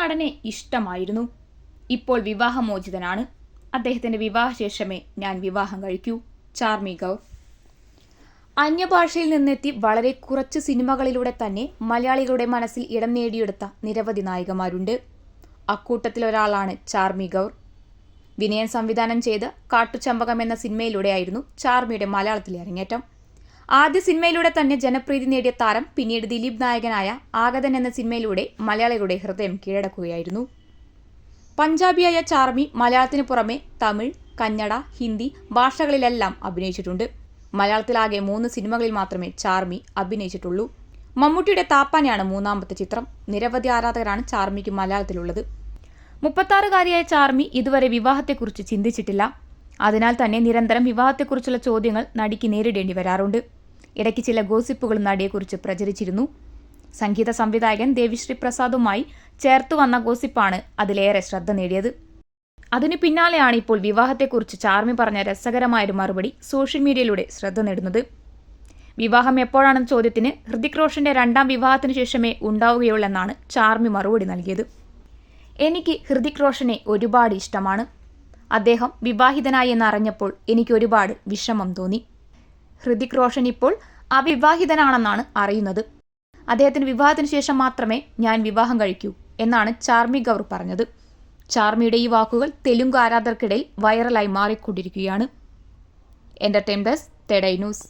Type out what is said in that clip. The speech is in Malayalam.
ഭർത്താവിനെ ഇഷ്ടമായിരുന്നു. ഇപ്പോൾ വിവാഹമോചിതനാണ്. അദ്ദേഹത്തിന്റെ വിവാഹശേഷമേ ഞാൻ വിവാഹം കഴിക്കൂ. ചാർമി ഗൗർ അന്യഭാഷയിൽ നിന്നെത്തി വളരെ കുറച്ച് സിനിമകളിലൂടെ തന്നെ മലയാളികളുടെ മനസ്സിൽ ഇടം നേടിയെടുത്ത നിരവധി നായികമാരുണ്ട്. അക്കൂട്ടത്തിലൊരാളാണ് ചാർമി ഗൗർ വിനയൻ സംവിധാനം ചെയ്ത് കാട്ടുചമ്പകം എന്ന സിനിമയിലൂടെയായിരുന്നു ചാർമിയുടെ മലയാളത്തിലെ അരങ്ങേറ്റം. ആദ്യ സിനിമയിലൂടെ തന്നെ ജനപ്രീതി നേടിയ താരം പിന്നീട് ദിലീപ് നായകനായ ആഗതൻ എന്ന സിനിമയിലൂടെ മലയാളികളുടെ ഹൃദയം കീഴടക്കുകയായിരുന്നു. പഞ്ചാബിയായ ചാർമി മലയാളത്തിന് പുറമെ തമിഴ് കന്നഡ ഹിന്ദി ഭാഷകളിലെല്ലാം അഭിനയിച്ചിട്ടുണ്ട്. മലയാളത്തിലാകെ മൂന്ന് സിനിമകളിൽ മാത്രമേ ചാർമി അഭിനയിച്ചിട്ടുള്ളൂ. മമ്മൂട്ടിയുടെ താപ്പാനെയാണ് മൂന്നാമത്തെ ചിത്രം. നിരവധി ആരാധകരാണ് ചാർമിക്ക് മലയാളത്തിലുള്ളത്. മുപ്പത്താറുകാരിയായ ചാർമി ഇതുവരെ വിവാഹത്തെക്കുറിച്ച് ചിന്തിച്ചിട്ടില്ല. അതിനാൽ തന്നെ നിരന്തരം വിവാഹത്തെക്കുറിച്ചുള്ള ചോദ്യങ്ങൾ നടിക്ക് നേരിടേണ്ടി വരാറുണ്ട്. ഇടയ്ക്ക് ചില ഗോസിപ്പുകൾ നടിയെക്കുറിച്ച് പ്രചരിച്ചിരുന്നു. സംഗീത സംവിധായകൻ ദേവിശ്രീ പ്രസാദുമായി ചേർത്തു വന്ന ഗോസിപ്പാണ് അതിലേറെ ശ്രദ്ധ നേടിയത്. അതിനു പിന്നാലെയാണ് ഇപ്പോൾ വിവാഹത്തെക്കുറിച്ച് ചാർമി പറഞ്ഞ രസകരമായൊരു മറുപടി സോഷ്യൽ മീഡിയയിലൂടെ ശ്രദ്ധ നേടുന്നത്. വിവാഹം എപ്പോഴാണെന്ന ചോദ്യത്തിന് ഹൃതിക് റോഷന്റെ രണ്ടാം വിവാഹത്തിനു ശേഷമേ ഉണ്ടാവുകയുള്ളെന്നാണ് ചാർമി മറുപടി നൽകിയത്. എനിക്ക് ഹൃതിക് റോഷനെ ഒരുപാട് ഇഷ്ടമാണ്. അദ്ദേഹം വിവാഹിതനായി എന്നറിഞ്ഞപ്പോൾ എനിക്ക് ഒരുപാട് വിഷമം തോന്നി. ഹൃതിക് റോഷൻ ഇപ്പോൾ അവിവാഹിതനാണെന്നാണ് അറിയുന്നത്. അദ്ദേഹത്തിന് വിവാഹത്തിന് ശേഷം മാത്രമേ ഞാൻ വിവാഹം കഴിക്കൂ എന്നാണ് ചാർമി ഗൗർ പറഞ്ഞത്. ചാർമിയുടെ ഈ വാക്കുകൾ തെലുങ്ക് ആരാധകർക്കിടയിൽ വൈറലായി മാറിക്കൊണ്ടിരിക്കുകയാണ്. Entertain desk തെഡൈ news